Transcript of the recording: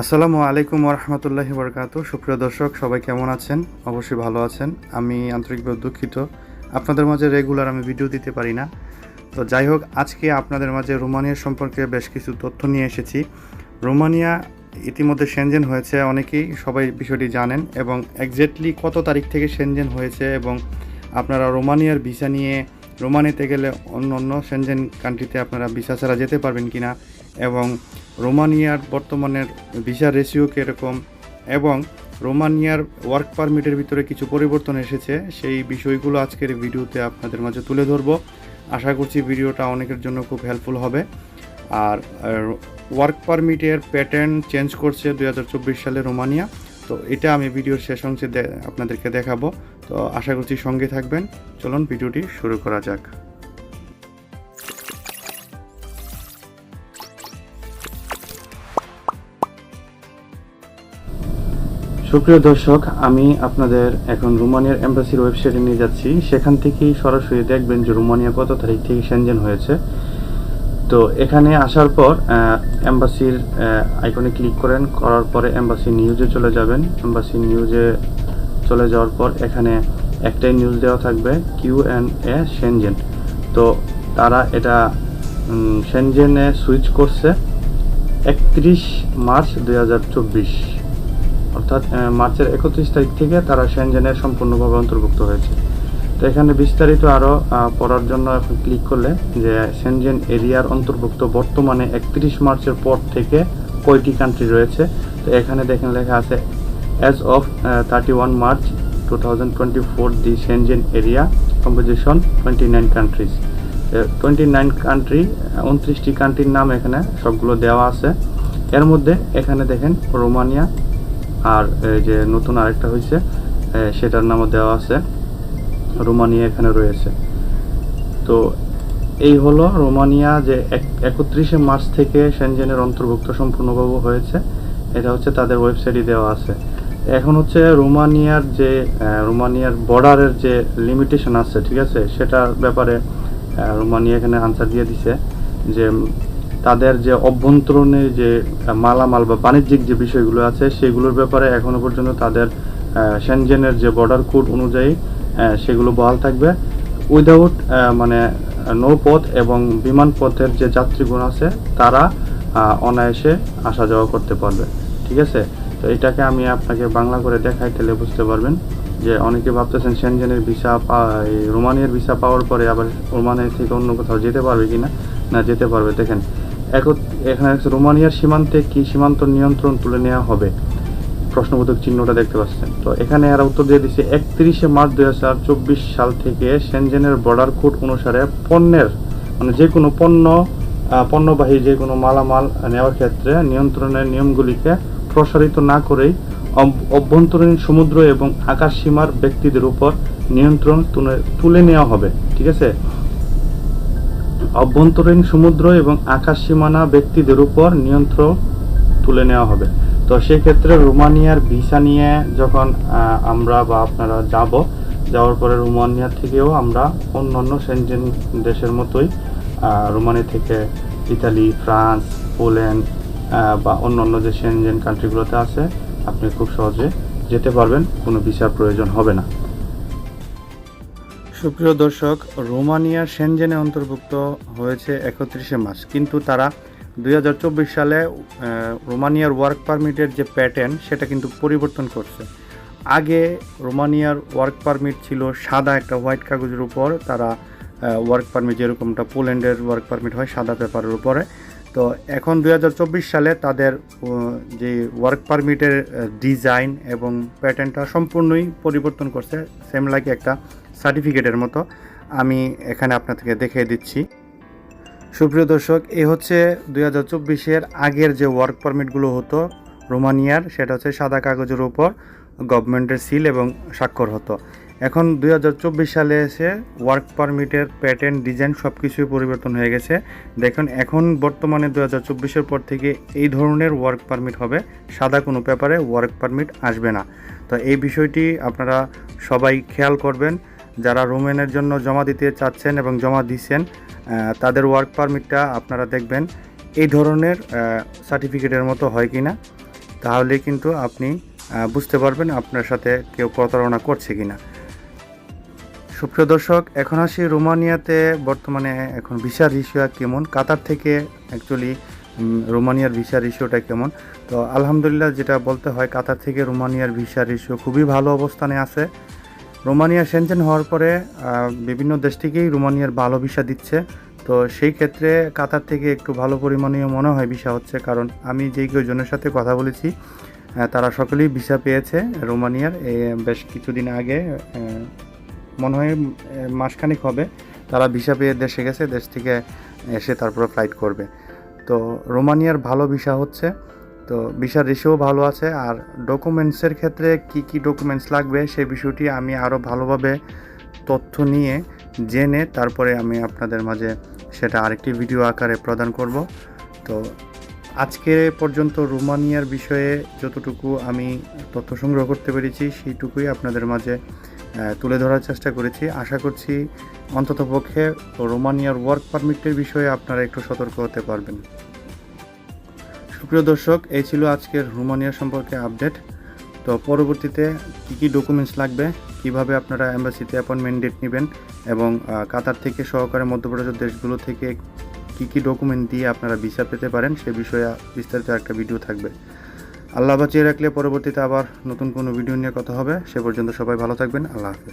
আসসালামু আলাইকুম রহমতুল্লাহি বরকাত সুপ্রিয় দর্শক, সবাই কেমন আছেন? অবশ্যই ভালো আছেন। আমি আন্তরিকভাবে দুঃখিত। আপনাদের মাঝে রেগুলার আমি ভিডিও দিতে পারি না। তো যাই হোক, আজকে আপনাদের মাঝে রোমানিয়া সম্পর্কে বেশ কিছু তথ্য নিয়ে এসেছি। রোমানিয়া ইতিমধ্যে সেনজেন হয়েছে, অনেকেই সবাই বিষয়টি জানেন, এবং একজ্যাক্টলি কত তারিখ থেকে সেনজেন হয়েছে, এবং আপনারা রোমানিয়ার ভিসা নিয়ে রোমানিয়াতে গেলে অন্য অন্য সেনজেন কান্ট্রিতে আপনারা ভিসা ছাড়া যেতে পারবেন কিনা এবং রোমানিয়ার বর্তমানের ভিসা রেশিও কীরকম এবং রোমানিয়ার ওয়ার্ক পারমিটের ভিতরে কিছু পরিবর্তন এসেছে, সেই বিষয়গুলো আজকের ভিডিওতে আপনাদের মাঝে তুলে ধরব। আশা করছি ভিডিওটা অনেকের জন্য খুব হেল্পফুল হবে। আর ওয়ার্ক পারমিটের প্যাটার্ন চেঞ্জ করছে দু হাজার চব্বিশ সালে রোমানিয়া। তো এটা আমি ভিডিওর শেষ অংশে আপনাদেরকে দেখাবো। তো আশা করছি সঙ্গে থাকবেন। চলুন ভিডিওটি শুরু করা যাক। সুপ্রিয় দর্শক, আমি আপনাদের এখন রোমানিয়ার এম্বাসির ওয়েবসাইটে নিয়ে যাচ্ছি। সেখান থেকেই সরাসরি দেখবেন যে রোমানিয়া কত তারিখ থেকে সেনজেন হয়েছে। তো এখানে আসার পর এম্বাসির আইকনে ক্লিক করেন, করার পরে এম্বাসি নিউজে চলে যাবেন। এম্বাসি নিউজে চলে যাওয়ার পর এখানে একটাই নিউজ দেওয়া থাকবে কিউ এন এ সেনজেন তো তারা এটা সেনজেনে সুইচ করছে একত্রিশ মার্চ দু হাজার চব্বিশ। অর্থাৎ মার্চের একত্রিশ তারিখ থেকে তারা সেনজেনের সম্পূর্ণভাবে অন্তর্ভুক্ত হয়েছে। তো এখানে বিস্তারিত আরও পড়ার জন্য এখন ক্লিক করলে যে সেনজেন এরিয়ার অন্তর্ভুক্ত বর্তমানে একত্রিশ মার্চের পর থেকে কয়টি কান্ট্রি রয়েছে? তো এখানে দেখেন লেখা আছে as of thirty one March two thousand twenty four the Schengen area composition twenty nine countries twenty nine country উনত্রিশটি কান্ট্রির নাম এখানে সবগুলো দেওয়া আছে। এর মধ্যে এখানে দেখেন রোমানিয়া, আর যে নতুন আরেকটা হয়েছে সেটার নামও দেওয়া আছে। রোমানিয়া এখানে রয়েছে। তো এই হলো রোমানিয়া যে একত্রিশে মার্চ থেকে সেনজেনের অন্তর্ভুক্ত সম্পূর্ণভাবে হয়েছে। এটা হচ্ছে তাদের ওয়েবসাইটে দেওয়া আছে। এখন হচ্ছে রোমানিয়ার যে রোমানিয়ার বর্ডারের যে লিমিটেশন আছে, ঠিক আছে? সেটার ব্যাপারে রোমানিয়া এখানে আনসার দিয়ে দিছে যে তাদের যে অভ্যন্তরণে যে মালামাল বা বাণিজ্যিক যে বিষয়গুলো আছে, সেগুলোর ব্যাপারে এখনও পর্যন্ত তাদের সেনজেনের যে বর্ডার কোড অনুযায়ী সেগুলো বহাল থাকবে। উইদাউট মানে নৌপথ এবং বিমান পথের যে যাত্রীগুণ আছে, তারা অনায়াসে আসা যাওয়া করতে পারবে। ঠিক আছে? তো এটাকে আমি আপনাকে বাংলা করে দেখাই, তাহলে বুঝতে পারবেন যে অনেকে ভাবতেছেন সেনজেনের ভিসা রোমানিয়ার ভিসা পাওয়ার পরে আবার রোমানিয়া থেকে অন্য কোথাও যেতে পারবে কি না না যেতে পারবে। দেখেন, এখন এখানে রোমানিয়ার সীমান্তে কি সীমান্ত নিয়ন্ত্রণ তুলে নেওয়া হবে? প্রশ্নবোধক চিহ্নটা দেখতে পাচ্ছেন। তো এখানে এরা উত্তর দিয়ে দিচ্ছে, একত্রিশে মার্চ দুই হাজার চব্বিশ সাল থেকে সেনজেনের বর্ডার কোড অনুসারে পণ্যের মানে যে কোনো পণ্য পণ্যবাহী যে কোনো মালামাল নেওয়ার ক্ষেত্রে নিয়ন্ত্রণের নিয়মগুলিকে প্রসারিত না করেই অভ্যন্তরীণ সমুদ্র এবং আকাশ সীমার ব্যক্তিদের উপর নিয়ন্ত্রণ তুলে নেওয়া হবে, ঠিক আছে? অভ্যন্তরীণ সমুদ্র এবং আকাশ সীমানা ব্যক্তিদের উপর নিয়ন্ত্রণ তুলে নেওয়া হবে। তো সেক্ষেত্রে রোমানিয়ার ভিসা নিয়ে যখন আমরা বা আপনারা যাব, যাওয়ার পরে রোমানিয়া থেকেও আমরা অন্যান্য সেনজেন দেশের মতোই রোমানিয়া থেকে ইতালি, ফ্রান্স, পোল্যান্ড বা অন্যান্য যে সেনজেন কান্ট্রিগুলোতে আছে, আপনি খুব সহজে যেতে পারবেন, কোনো ভিসার প্রয়োজন হবে না। সুপ্রিয় দর্শক, রোমানিয়ার সেনজেনে অন্তর্ভুক্ত হয়েছে একত্রিশে মাস কিন্তু তারা দুই হাজার চব্বিশ সালে রোমানিয়ার ওয়ার্ক পারমিটের যে প্যাটার্ন সেটা কিন্তু পরিবর্তন করছে। আগে রোমানিয়ার ওয়ার্ক পারমিট ছিল সাদা একটা হোয়াইট কাগজের উপর, তারা ওয়ার্ক পারমিট যেরকমটা পোল্যান্ডের ওয়ার্ক পারমিট হয় সাদা পেপারের উপরে। তো এখন দুই হাজার চব্বিশ সালে তাদের যে ওয়ার্ক পারমিটের ডিজাইন এবং প্যাটার্নটা সম্পূর্ণই পরিবর্তন করছে সেম লাগে একটা সার্টিফিকেটের মতো। আমি এখানে আপনাদেরকে দেখিয়ে দিচ্ছি। সুপ্রিয় দর্শক, এ হচ্ছে দুই হাজার চব্বিশের আগের যে ওয়ার্ক পারমিটগুলো হতো রোমানিয়ার, সেটা হচ্ছে সাদা কাগজের উপর গভর্নমেন্টের সিল এবং স্বাক্ষর হতো। এখন দুই হাজার চব্বিশ সালে এসে ওয়ার্ক পারমিটের প্যাটার্ন ডিজাইন সব কিছুই পরিবর্তন হয়ে গেছে। দেখুন, এখন বর্তমানে দু হাজার চব্বিশের পর থেকে এই ধরনের ওয়ার্ক পারমিট হবে। সাদা কোনো পেপারে ওয়ার্ক পারমিট আসবে না। তো এই বিষয়টি আপনারা সবাই খেয়াল করবেন। যারা রোমেনের জন্য জমা দিতে চাচ্ছেন এবং জমা দিচ্ছেন তাদের ওয়ার্ক পারমিটটা আপনারা দেখবেন এই ধরনের সার্টিফিকেটের মতো হয় কি না তাহলে কিন্তু আপনি বুঝতে পারবেন আপনার সাথে কেউ প্রতারণা করছে কিনা। সুপ্রিয় দর্শক, এখন আসি রোমানিয়াতে। বর্তমানে এখন ভিসার রিসিওয়া কেমন? কাতার থেকে অ্যাকচুয়ালি রোমানিয়ার ভিসার রিসিওটা কেমন? তো আলহামদুলিল্লাহ যেটা বলতে হয়, কাতার থেকে রোমানিয়ার ভিসার রিসিও খুবই ভালো অবস্থানে আছে। রোমানিয়া সেনজেন হওয়ার পরে বিভিন্ন দেশ থেকেই রোমানিয়ার ভালো ভিসা দিচ্ছে। তো সেই ক্ষেত্রে কাতার থেকে একটু ভালো পরিমাণীয় মনে হয় ভিসা হচ্ছে, কারণ আমি যেই কয়েকজনের সাথে কথা বলেছি তারা সকলেই ভিসা পেয়েছে রোমানিয়ার। বেশ কিছুদিন আগে মনে হয় মাসখানেক হবে, তারা ভিসা পেয়ে দেশে গেছে, দেশ থেকে এসে তারপরে ফ্লাইট করবে। তো রোমানিয়ার ভালো ভিসা হচ্ছে। তো ভিসার রেশিও ভালো আছে, আর ডকুমেন্টসের ক্ষেত্রে কি কি ডকুমেন্টস লাগবে সেই বিষয়টি আমি আরও ভালোভাবে তথ্য নিয়ে জেনে তারপরে আমি আপনাদের মাঝে সেটা আরেকটি ভিডিও আকারে প্রদান করব। তো আজকে পর্যন্ত রোমানিয়ার বিষয়ে যতটুকু আমি তথ্য সংগ্রহ করতে পেরেছি, সেইটুকুই আপনাদের মাঝে তুলে ধরার চেষ্টা করেছি। আশা করছি অন্ততপক্ষে রোমানিয়ার ওয়ার্ক পারমিটের বিষয়ে আপনারা একটু সতর্ক হতে পারবেন। সুপ্রিয় দর্শক, এই ছিল আজকের রোমানিয়া সম্পর্কে আপডেট। তো পরবর্তীতে কী কী ডকুমেন্টস লাগবে? কীভাবে আপনারা অ্যাম্বাসিতে অ্যাপয়েন্টমেন্ট ডেট নেবেন? এবং কাতার থেকে সহকারে মধ্যপ্রাচ্য দেশগুলো থেকে কী কী ডকুমেন্ট দিয়ে আপনারা ভিসা পেতে পারেন, সে বিষয়ে বিস্তারিত একটা ভিডিও থাকবে। আল্লাহ বাঁচিয়ে রাখলে পরবর্তীতে আবার নতুন কোনো ভিডিও নিয়ে কথা হবে। সে পর্যন্ত সবাই ভালো থাকবেন। আল্লাহ হাফেজ।